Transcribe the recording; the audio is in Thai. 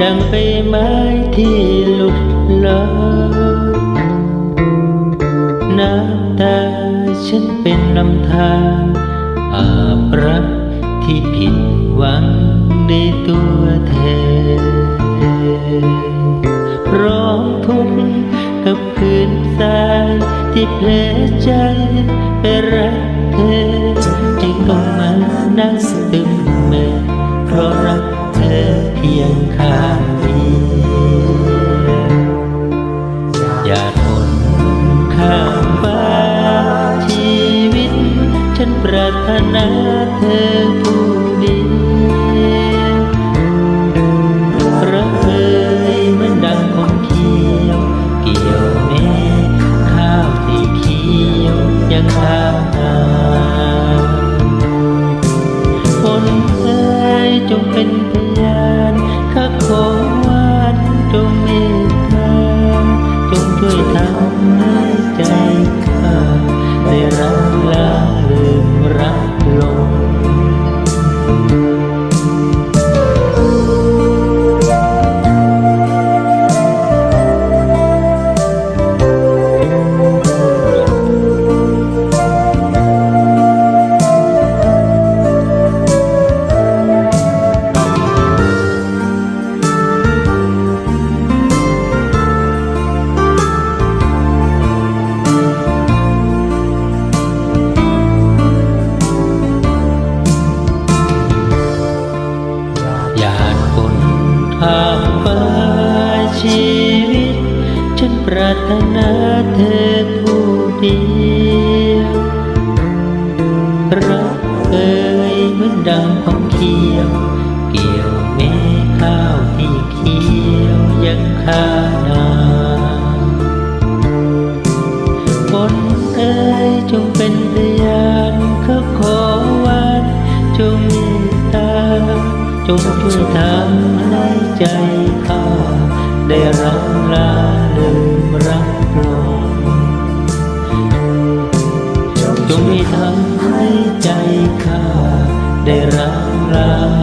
ดังใบไม้ที่หลุดลอยน้ำตาฉันเป็นลำธารอาบรักที่ผิดหวังในตัวเธอ ร้องทุกข์กับคืนทรายที่เพลใจไปรักเธอจึงต้องมานั่งซึม อย่าทนข้ามฟ้าชีวิต ฉันปรารถนาเธอผู้เดียวรักเอ่ยเหมือนดังของเขียว เกี่ยวเม็ดข้าวที่เขียวยังข้างนาคนเอ่ยจงเป็นพยานข้าขอวาน ทำให้ใจข้าได้รักลาลืมางฟ้าชีวิต ฉันปรารถนาเธอผู้เดียวรักเอ่ยเหมือนดังของเขียว เกี่ยวเมฆข้าวที่เขียวยังข้า จงช่วยทำให้ใจข้าได้รักลาลืมรักลงจงให้ทำให้ใจข้าได้รักลา